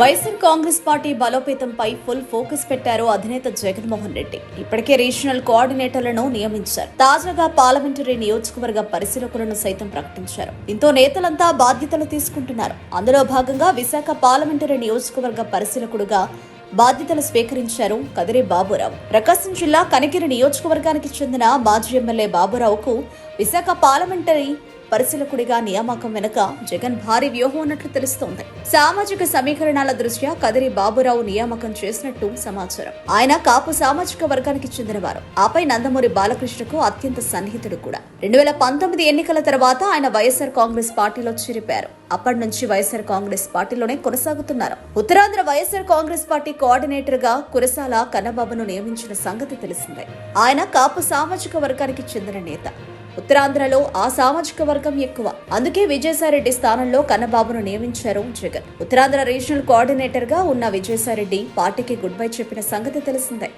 YSR Congress party బలోపేతంపై full focus పెట్టారు అధినేత జగన్మోహన్ రెడ్డి. ఇప్పటికే రీజనల్ కోఆర్డినేటర్లను నియమించారు. తాజాగా పార్లమెంటరీ నియోజకవర్గ పరిశీలకులను సైతం ప్రకటించారు. దీంతో నేతలంతా బాధ్యతలు తీసుకుంటున్నారు. అందులో భాగంగా విశాఖ పార్లమెంటరీ నియోజకవర్గ పరిశీలకుడుగా బాధ్యతలు స్వీకరించారు కదిరి బాబురావు. ప్రకాశం జిల్లా కనికిరి నియోజకవర్గానికి చెందిన మాజీ ఎమ్మెల్యే బాబురావుకు విశాఖ పార్లమెంటరీ పరిశీలకుడిగా నియామకం వెనుక జగన్ భారీ వ్యూహం ఉన్నట్లు తెలుస్తోంది. సామాజిక సమీకరణాల దృష్ట్యా కదిరి బాబురావు నియామకం చేసినట్టు సమాచారం. ఆయన కాపు సామాజిక వర్గానికి చెందినవారు. ఆపై నందమూరి బాలకృష్ణకు అత్యంత సన్నిహితుడు కూడా. రెండు వేల పంతొమ్మిది ఎన్నికల తర్వాత ఆయన వైఎస్ఆర్ కాంగ్రెస్ పార్టీలో చేరిపారు అప్పటి నుంచి వైఎస్ఆర్ కాంగ్రెస్ పార్టీలోనే కొనసాగుతున్నారు. ఉత్తరాంధ్ర వైఎస్ఆర్ కాంగ్రెస్ పార్టీ కోఆర్డినేటర్గా కురసాల కన్నబాబును నియమించిన సంగతి తెలిసిందే. ఆయన కాపు సామాజిక వర్గానికి చెందిన నేత. ఉత్తరాంధ్రలో ఆ సామాజిక వర్గం ఎక్కువ. అందుకే విజయసాయిరెడ్డి స్థానంలో కన్నబాబును నియమించారు జగన్. ఉత్తరాంధ్ర రీజనల్ కోఆర్డినేటర్గా ఉన్న విజయసాయిరెడ్డి పార్టీకి గుడ్ బై చెప్పిన సంగతి తెలిసిందే.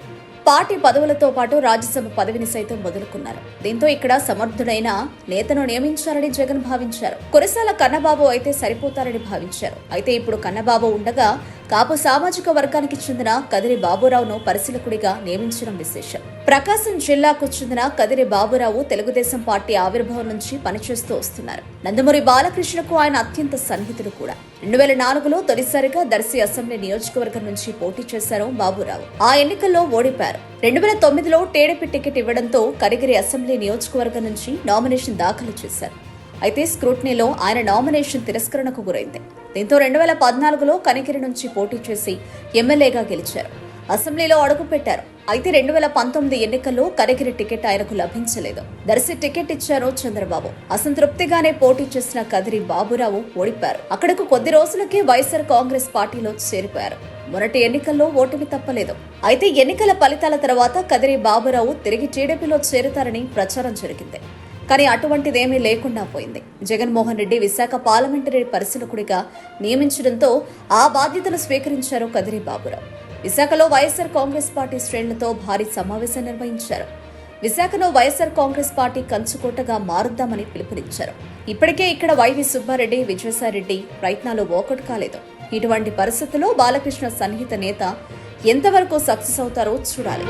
పార్టీ పదవులతో పాటు రాజ్యసభ పదవిని సైతం వదులుకున్నారు. దీంతో ఇక్కడ సమర్థుడైన నేతను నియమించారని జగన్ భావించారు. కురసాల కన్నబాబు అయితే సరిపోతారని భావించారు. అయితే ఇప్పుడు కన్నబాబు ఉండగా కాపు సామాజిక వర్గానికి చెందిన కదిరి బాబురావును పరిశీలకుడిగా నియమించడం విశేషం. ప్రకాశం జిల్లాకు చెందిన కదిరి బాబురావు తెలుగుదేశం పార్టీ ఆవిర్భావం నుంచి పనిచేస్తూ వస్తున్నారు. నందమూరి బాలకృష్ణకు ఆయన అత్యంత సన్నిహితుడు కూడా. రెండు వేల నాలుగులో తొలిసారిగా దర్శి అసెంబ్లీ నియోజకవర్గం నుంచి పోటీ చేశారు బాబురావు. ఆ ఎన్నికల్లో ఓడిపారు రెండు వేల తొమ్మిదిలో టీడీపీ టికెట్ ఇవ్వడంతో కరిగిరి అసెంబ్లీ నియోజకవర్గం నుంచి నామినేషన్ దాఖలు చేశారు. అయితే స్క్రూట్నీలో ఆయన నామినేషన్ తిరస్కరణకు గురైంది. దీంతో రెండు వేల పద్నాలుగులో కనికిరి నుంచి పోటీ చేసి ఎమ్మెల్యేగా గెలిచారు. అసెంబ్లీలో అడుగుపెట్టారు అయితే రెండు వేల పంతొమ్మిది ఎన్నికల్లో కనిగిరి టికెట్ ఆయనకు లభించలేదు. దర్శి టికెట్ ఇచ్చారు చంద్రబాబు. అసంతృప్తిగానే పోటీ చేసిన కదిరి బాబురావు ఓడిపారు అక్కడకు కొద్ది రోజులకే వైఎస్ఆర్ కాంగ్రెస్ పార్టీలో చేరిపోయారు. మొదటి ఎన్నికల్లో ఓటమి తప్పలేదు. అయితే ఎన్నికల ఫలితాల తర్వాత కదిరి బాబురావు తిరిగి టీడీపీలో చేరుతారని ప్రచారం జరిగింది. కానీ అటువంటిదేమీ లేకుండా పోయింది. జగన్మోహన్ రెడ్డి విశాఖ పార్లమెంటరీ పరిశీలకుడిగా నియమించడంతో ఆ బాధ్యతలు స్వీకరించారు కదిరి బాబురావు విశాఖలో వైఎస్ఆర్ కాంగ్రెస్ పార్టీ శ్రేణులతో భారీ సమావేశం నిర్వహించారు. విశాఖలో వైఎస్ఆర్ కాంగ్రెస్ పార్టీ కంచుకోటగా మారుద్దామని పిలుపునిచ్చారు. ఇప్పటికే ఇక్కడ వైవి సుబ్బారెడ్డి విజయసాయిరెడ్డి ప్రయత్నాలు ఓకట్ కాలేదు. ఇటువంటి పరిస్థితుల్లో బాలకృష్ణ సన్నిహిత నేత ఎంతవరకు సక్సెస్ అవుతారో చూడాలి.